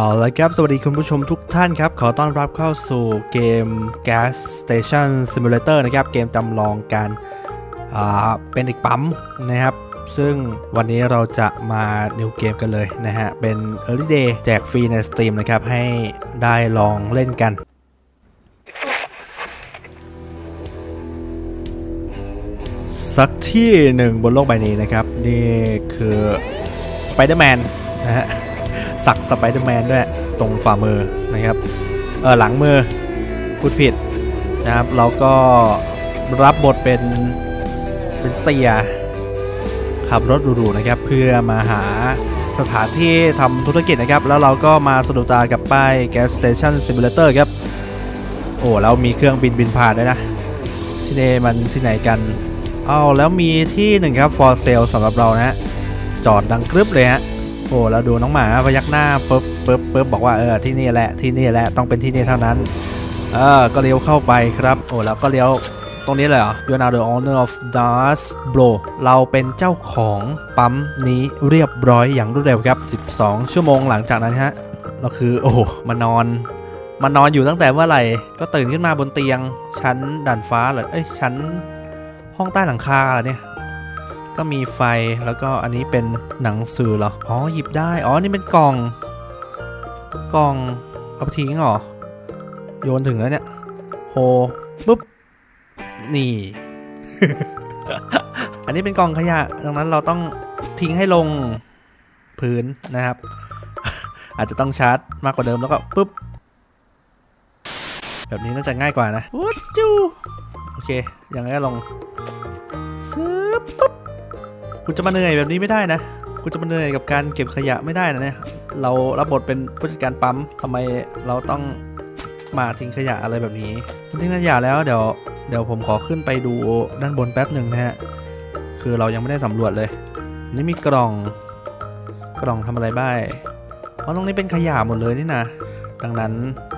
เอาละครับ สวัสดีคุณผู้ชมทุกท่านครับ ขอต้อนรับเข้าสู่เกม Gas Station Simulator นะครับ เกมจำลองการเป็นอีกปั๊มนะครับ ซึ่งวันนี้เราจะมานิวเกมกันเลยนะฮะ เป็น Early Day แจกฟรีในสตรีมนะครับ ให้ได้ลองเล่นกันสักที่หนึ่งบนโลกใบนี้นะครับ นี่คือ Spider-Man นะฮะ สักสไปเดอร์แมนด้วยตรงฝ่ามือนะครับเออหลังมือพูดผิดนะครับเราก็รับบทเป็นเป็นเสียขับรถหรูๆนะครับเพื่อมาหาสถานที่ทำธุรกิจนะครับ แล้วเราก็มาสะดุดตากับป้าย Gas Station Simulator ครับ โอ้แล้วมีเครื่องบินบินผ่านด้วยนะ ที่นี่มันที่ไหนกันเอาแล้วมีที่หนึ่งครับ for sale สำหรับเรานะฮะจอดดังกรึบเลยฮะ โอ้แล้วดูน้องหมาพยักหน้าปึ๊บปึ๊บปึ๊บบอกว่าเออที่นี่แหละที่นี่แหละต้องเป็นที่นี่เท่านั้นเออก็เลี้ยวเข้าไปครับ โอ้แล้วก็เลี้ยวตรงนี้เลยเหรอ You are now the owner of Das Bro เราเป็นเจ้าของปั๊มนี้เรียบร้อยอย่างรวดเร็วครับ 12 ชั่วโมงหลังจากนั้นฮะเราคือโอ้มานอนมานอนอยู่ตั้งแต่เมื่อไหร่ ก็ตื่นขึ้นมาบนเตียง ชั้นด่านฟ้าเหรอเอ้ยชั้นห้องใต้หลังคาเหรอเนี่ย ก็มีไฟแล้วก็อันนี้เป็นหนังสือเหรอ อ๋อหยิบได้ อ๋อนี่เป็นกล่อง กล่องเอาไปทิ้งเหรอ โยนถึงแล้วเนี่ยโฮปุ๊บ นี่ อันนี้เป็นกล่องขยะ ดังนั้นเราต้องทิ้งให้ลงพื้นนะครับ อาจจะต้องชาร์จมากกว่าเดิมแล้วก็ปุ๊บ แบบนี้น่าจะง่ายกว่านะวุ้จูโอเค อย่างไรก็ลงซึบปุ๊บ คุณจะมาเหนื่อยแบบนี้ไม่ได้นะคุณจะมาเหนื่อยกับการเก็บขยะไม่ได้นะเนี่ยเรารับบทเป็นผู้จัดการปั๊มทำไมเราต้องมาทิ้งขยะอะไรแบบนี้ทิ้งขยะแล้วเดี๋ยวเดี๋ยวผมขอขึ้นไปดูด้านบนแป๊บหนึ่งนะฮะคือเรายังไม่ได้สำรวจเลย นี่มีกล่องกล่องทำอะไรบ้างเพราะตรงนี้เป็นขยะหมดเลยนี่นะ ดังนั้น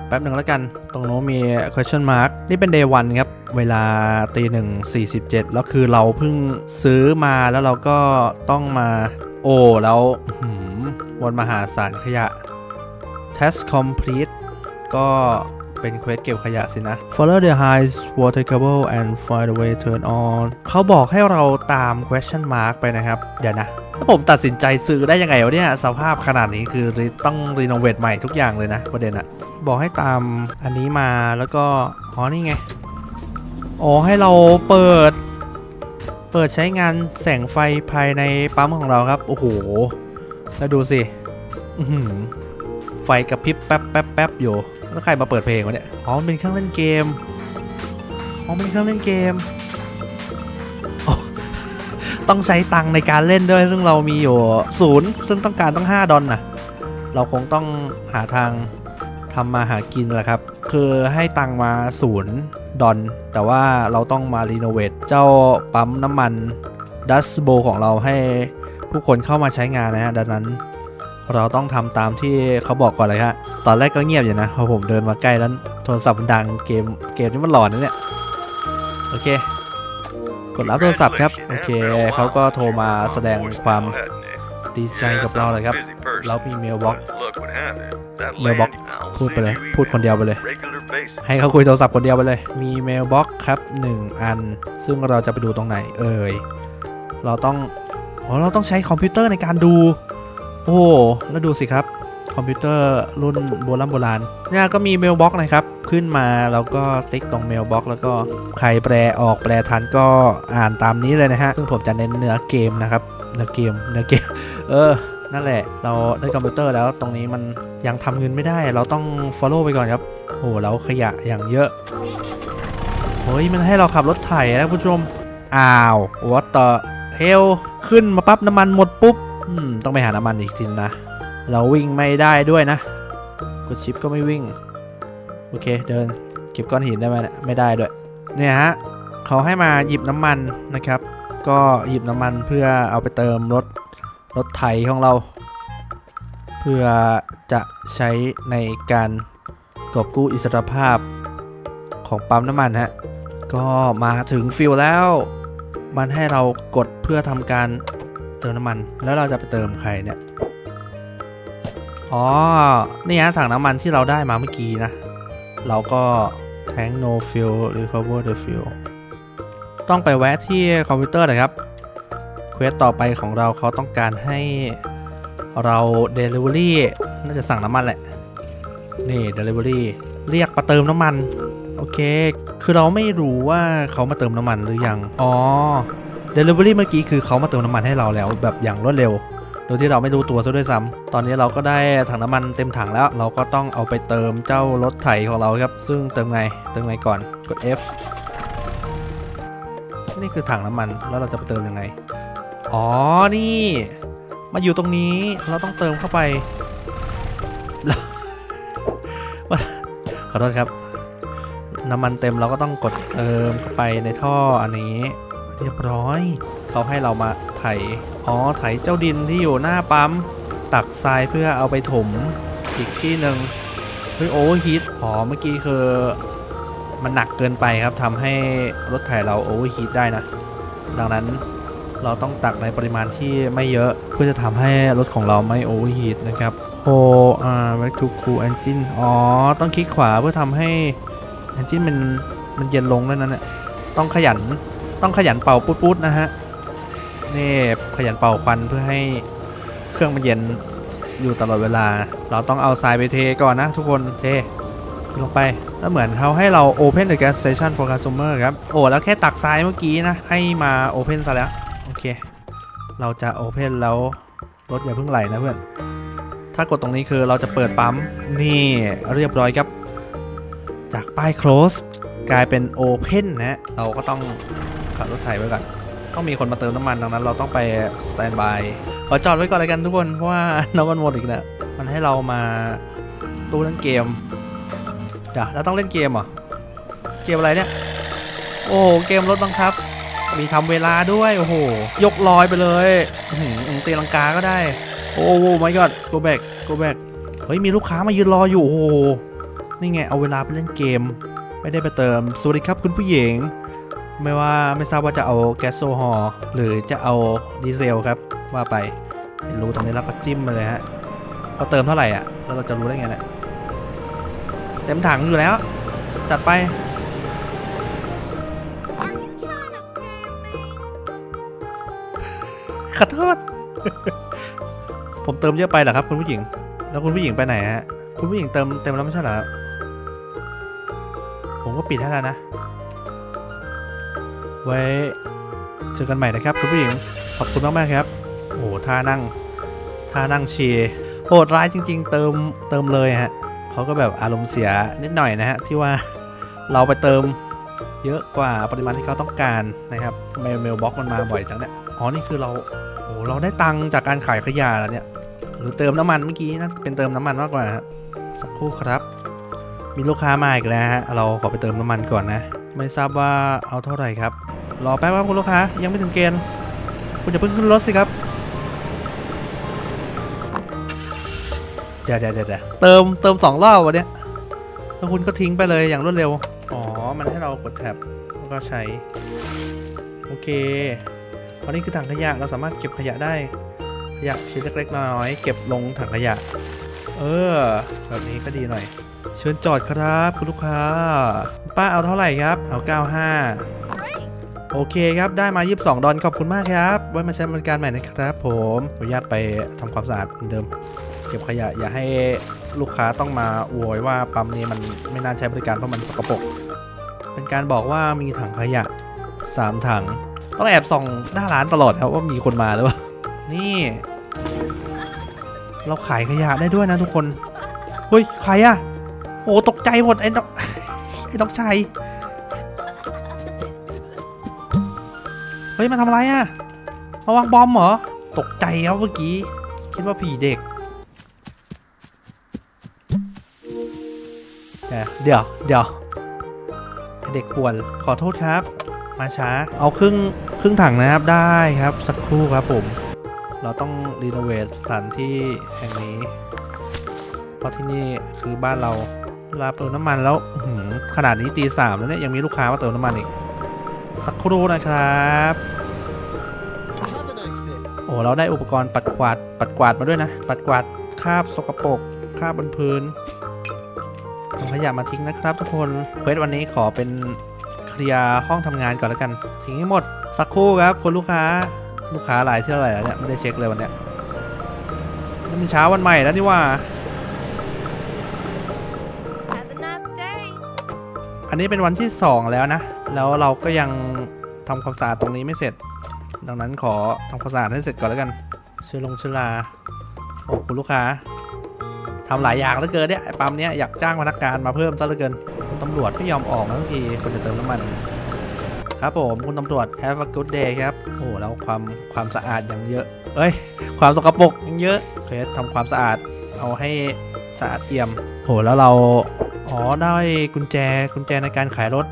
แป๊บหนึ่งแล้วกัน ตรงโน้มี question mark นี่เป็น day one ครับ เวลาตีหนึ่งสี่สิบเจ็ดแล้วคือเราเพิ่งซื้อมาแล้วเราก็ต้องมาโอ้แล้ววนมหาสารขยะ test complete ก็ เป็นเควสเก็บขยะสินะ follow the high water cable and find a way turn on เขาบอกให้เราตาม question mark ไปนะครับ เดี๋ยวนะแล้วผมตัดสินใจซื้อได้ยังไงวะเนี่ย สภาพขนาดนี้คือต้องรีโนเวทใหม่ทุกอย่างเลยนะประเด็นอะบอกให้ตามอันนี้มาแล้วก็อ๋อนี่ไงอ๋อให้เราเปิด เปิดใช้งานแสงไฟภายในปั๊มของเราครับ โอ้โห แล้วดูสิไฟกระพริบแป๊บแป๊บแป๊บอยู่ แล้วใครมาเปิดเพลงวะเนี่ย อ๋อเป็นเครื่องเล่นเกม อ๋อเป็นเครื่องเล่นเกม ต้องใช้ตังในการเล่นด้วย ซึ่งเรามีอยู่ศูนย์ซึ่งต้องการต้อง 5 ดอลนะเราคงต้องหาทางทำมาหากินแหละครับ คือให้ตังมาศูนย์ดอลแต่ว่าเราต้องมารีโนเวทเจ้าปั๊มน้ำมันดัสโบของเราให้ผู้คนเข้ามาใช้งานนะฮะดังนั้น เราต้องทำตามที่เขาบอกก่อนเลยฮะ ตอนแรกก็เงียบอยู่นะพอผมเดินมาใกล้แล้วโทรศัพท์มันดังเกมเกมนี้มันหลอนนะเนี่ย โอเค กดรับโทรศัพท์ครับ โอเคเขาก็โทรมาแสดงความดีใจกับเราเลยครับ เรามีเมลบ็อกเมลบ็อกพูดไปเลย พูดคนเดียวไปเลยให้ให้เขาคุยโทรศัพท์คนเดียวไปเลย มีเมลบ็อกครับ 1 อัน ซึ่งเราจะไปดูตรงไหนเอ่ย เราต้อง อ๋อ เราต้องใช้คอมพิวเตอร์ในการดู โอ้แล้วดูสิครับ คอมพิวเตอร์รุ่นโบราณโบราณเนี่ยก็มีเมลบ็อกนะครับ ขึ้นมาแล้วก็ติ๊กตรงเมลบ็อกแล้วก็ใครแปลออกแปลทันก็อ่านตามนี้เลยนะฮะ ซึ่งผมจะเน้นเนื้อเกมนะครับ เนื้อเกม เนื้อเกม เออ นั่นแหละ เราได้คอมพิวเตอร์แล้วตรงนี้มันยังทำเงินไม่ได้ เราต้อง follow ไปก่อนครับโอ้โหแล้วขยะอย่างเยอะเฮ้ยมันให้เราขับรถไถนะคุณผู้ชม อ้าว what the hell ขึ้นมาปั๊บน้ำมันหมดปุ๊บ อืม ต้องไปหาน้ำมันอีกทีนะ เราวิ่งไม่ได้ด้วยนะ กดชิปก็ไม่วิ่ง โอเค เดิน เก็บก้อนหินได้ไหมเนี่ยไม่ได้ด้วย เนี่ยฮะเขาให้มาหยิบน้ำมันนะครับ ก็หยิบน้ำมันเพื่อเอาไปเติมรถ รถไถของเรา เพื่อจะใช้ในการกอบกู้อิสรภาพของปั๊มน้ำมันฮะ ก็มาถึงฟิลแล้ว มันให้เรากดเพื่อทำการ เติมน้ำมัน แล้วเราจะไปเติมใครเนี่ย อ๋อ นี่ฮะถังน้ำมันที่เราได้มาเมื่อกี้นะ เราก็ tank no fuel recover the fuel ต้องไปแวะที่คอมพิวเตอร์นะครับเควสต่อไปของเราเขาต้องการให้เรา Delivery น่าจะสั่งน้ำมันแหละ นี่ Delivery เรียกมาเติมน้ำมัน โอเค คือเราไม่รู้ว่าเขามาเติมน้ำมันหรือยัง อ๋อ Delivery เมื่อกี้คือเขามาเติมน้ำมันให้เราแล้วแบบอย่างรวดเร็ว โดยที่เราไม่รู้ตัวซะด้วยซ้ำตอนนี้เราก็ได้ถังน้ำมันเต็มถังแล้ว เราก็ต้องเอาไปเติมเจ้ารถไถของเราครับ ซึ่งเติมไง เติมไงก่อน กด F นี่คือถังน้ำมัน แล้วเราจะไปเติมยังไง อ๋อ นี่ มาอยู่ตรงนี้ เราต้องเติมเข้าไป ขอโทษครับ น้ำมันเต็มเราก็ต้องกดเติมเข้าไปในท่ออันนี้ เรียบร้อย เขาให้เรามาไถ อ๋อ ไถเจ้าดินที่อยู่หน้าปั๊ม ตักทรายเพื่อเอาไปถม อีกที่หนึ่งเฮ้ยโอเวอร์ฮีทอ๋อ เมื่อกี้คือมันหนักเกินไปครับทำให้รถไถเราโอเวอร์ฮีทได้นะ ดังนั้นเราต้องตักในปริมาณที่ไม่เยอะเพื่อจะทำให้รถของเราไม่โอเวอร์ฮีทนะครับโออ่า back to cool engine อ๋อ ต้องคลิกขวาเพื่อทำให้ engine มันมันเย็นลงด้วยนั่นแหละต้องขยัน ต้องขยันเป่าปุ๊ดๆนะฮะนี่ขยันเป่าควันเพื่อให้เครื่องมันเย็นอยู่ตลอดเวลา เราต้องเอาทรายไปเทก่อนนะทุกคนเทลงไปแล้วเหมือนเขาให้เรา Open the gas station for consumer ครับ โอ้แล้วแค่ตักทรายเมื่อกี้นะ ให้มา Open ซะแล้ว โอเค เราจะ Open แล้ว รถอย่าเพิ่งไหลนะเพื่อน ถ้ากดตรงนี้คือเราจะเปิดปั๊ม นี่เรียบร้อยครับ จากป้าย close กลายเป็น Open นนะเราก็ต้องขับรถไถไว้ก่อนต้องมีคนมาเติมน้ำมันดังนั้น เราต้องไปสแตนบายขอจอดไว้ก่อนเลยกันทุกคน เพราะว่าน้ำมันหมดอีกแล้วมันให้เรามาตู้เล่นเกมเดี๋ยวเราต้องเล่นเกมเหรอ เกมอะไรเนี่ย โอ้เกมรถบังคับ มีทำเวลาด้วยโอ้โหยกลอยไปเลยอื้อหือตีลังกาก็ได้ โอ้โหไม่กอด go back go back เฮ้ยมีลูกค้ามายืนรออยู่โอ้โหนี่ไงเอาเวลาไปเล่นเกม ไม่ได้ไปเติมสวัสดีครับคุณผู้หญิง ไม่ว่าไม่ทราบว่าจะเอาแก๊สโซฮอล์หรือจะเอาดีเซลครับว่าไปรู้ตรงนี้แล้วก็จิ้มมาเลยฮะเขาเติมเท่าไหร่อะแล้วเราจะรู้ได้ไงเนี่ยเต็มถังอยู่แล้ว จัดไปขอโทษผมเติมเยอะไปเหรอครับคุณผู้หญิง แล้วคุณผู้หญิงไปไหนฮะ คุณผู้หญิงเติมเต็มแล้วไม่ใช่เหรอ ผมก็ปิดให้แล้วนะ ไว้เจอกันใหม่นะครับคุณผู้หญิง ขอบคุณมากมากๆครับ โอ้โหท่านั่งท่านั่งเชียร์โหดร้ายจริง ๆ เติมเติมเลยฮะเขาก็แบบอารมณ์เสียนิดหน่อยนะฮะที่ว่าเราไปเติมเยอะกว่าปริมาณที่เขาต้องการนะครับเมลเมลบ็อกมันมาบ่อยจังเนี่ยอ๋อนี่คือเราโอ้เราได้ตังค์จากการขายขยะแล้วเนี่ยหรือเติมน้ำมันเมื่อกี้นะเป็นเติมน้ำมันมากกว่าสักครู่ครับ มีลูกค้ามาอีกแล้วฮะ เราขอไปเติมน้ำมันก่อนนะ ไม่ทราบว่าเอาเท่าไหร่ครับ รอแป๊บครับคุณลูกค้า ยังไม่ถึงเกณฑ์ คุณจะเพิ่งขึ้นรถสิครับ เดี๋ยวเดี๋ยวเดี๋ยวเติมเติมสองรอบวันเนี้ยแล้วคุณก็ทิ้งไปเลยอย่างรวดเร็ว อ๋อ มันให้เรากดแท็บแล้วก็ใช้ โอเคอันนี้คือถังขยะ เราสามารถเก็บขยะได้ ขยะชิ้นเล็กๆน้อยๆเก็บลงถังขยะ เออ แบบนี้ก็ดีหน่อย เชิญจอดครับคุณลูกค้า ป้าเอาเท่าไหร่ครับ เอา 95 โอเคครับ ได้มา 22 ดอลขอบคุณมากครับ ไว้มาใช้บริการใหม่นะครับผมขออนุญาตไปทำความสะอาดเหมือนเดิม เก็บขยะอย่าให้ลูกค้าต้องมาโวยว่าปั๊มนี้มันไม่น่าใช้บริการเพราะมันสกปรก เป็นการบอกว่ามีถังขยะ 3 ถัง ต้องแอบส่องหน้าร้านตลอดครับว่ามีคนมาหรือเปล่า นี่ เราขายขยะได้ด้วยนะทุกคน เฮ้ย ใครอะ โอ้ตกใจหมดไอ้น้องไอ้น้องชายเฮ้ยมาทำอะไรอะมาวางบอมเหรอ ตกใจครับเมื่อกี้ คิดว่าผีเด็กเดี๋ยวเดี๋ยวเดี๋ยวไอ้เด็กป่วนขอโทษครับ มาช้า เอาครึ่งครึ่งถังนะครับได้ครับสักครู่ครับผม เราต้องรีโนเวทสถานที่แห่งนี้ เพราะที่นี่คือบ้านเรา เวลาเติมน้ำมันแล้วขนาดนี้ตีสามแล้วเนี่ยยังมีลูกค้ามาเติมน้ำมันอีก สักครู่นะครับ โอ้เราได้อุปกรณ์ปัดกวาดปัดกวาดมาด้วยนะ ปัดกวาดคราบสกปรกคราบบนพื้นเอาขยะมาทิ้งนะครับทุกคนเควสวันนี้ขอเป็นเคลียร์ห้องทำงานก่อนแล้วกัน ทิ้งให้หมดสักครู่ครับคุณลูกค้าลูกค้ารายที่เท่าไหร่แล้วเนี่ยไม่ได้เช็คเลยวันเนี้ยนี่มันเช้าวันใหม่แล้วนี่ว่า อันนี้เป็นวันที่ 2 แล้วนะ แล้วเราก็ยังทำความสะอาดตรงนี้ไม่เสร็จ ดังนั้นขอทำความสะอาดให้เสร็จก่อนแล้วกันเชื้อลงเชื้อราโอ้คุณลูกค้าทำหลายอย่างเหลือเกินเนี่ยปั๊มเนี้ยอยากจ้างพนักงานมาเพิ่มซะเหลือเกินคุณตำรวจไม่ยอมออกนะทุกทีคนจะเติมน้ำมัน ครับผมคุณตำรวจ have a good day ครับโอ้แล้วความความสะอาดย่างเยอะ เอ้ย ความสกปรกยังเยอะเคสทำความสะอาดเอาให้สะอาดเอี่ยมโหแล้วเรา อ๋อได้กุญแจกุญแจในการขายรถ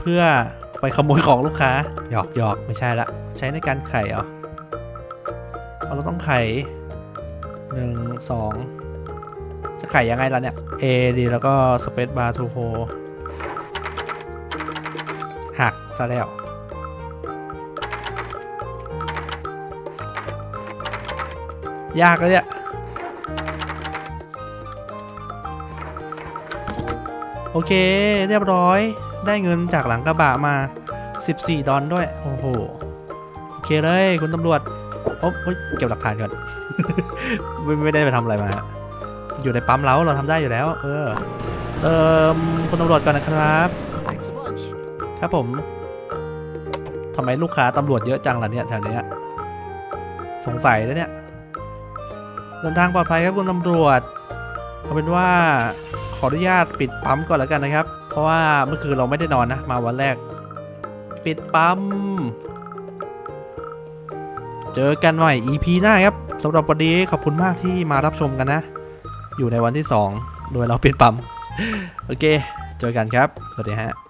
เพื่อไปขโมยของลูกค้าหยอกหยอกไม่ใช่ละ ใช้ในการไขเหรอเอาเราต้องไขหนึ่งสองจะไขยังไงล่ะเนี่ย A ดีแล้วก็ Space Bar to Hold หักซะแล้วยากเลยเนี่ย โอเค เรียบร้อย ได้เงินจากหลังกระบะมา 14 ดอลด้วย โอ้โห โอเคเลยคุณตำรวจโอ๊บเฮ้ยเก็บหลักฐานก่อน ไม่ไม่ได้ไปทำอะไรมา อยู่ในปั๊มเราเราทำได้อยู่แล้ว เออเติมคุณตำรวจก่อนนะครับ Thanks a bunch. ครับผมทำไมลูกค้าตำรวจเยอะจังล่ะเนี่ยแถวเนี้ยสงสัยแล้วเนี่ยเดินทางปลอดภัยครับคุณตำรวจเอาเป็นว่า ขออนุญาตปิดปั๊มก่อนแล้วกันนะครับ เพราะว่าเมื่อคืนเราไม่ได้นอนนะ มาวันแรก ปิดปั๊ม เจอกันใหม่ EP หน้าครับสำหรับวันนี้ขอบคุณมากที่มารับชมกันนะ อยู่ในวันที่ 2 โดยเราปิดปั๊ม โอเค เจอกันครับ สวัสดีฮะ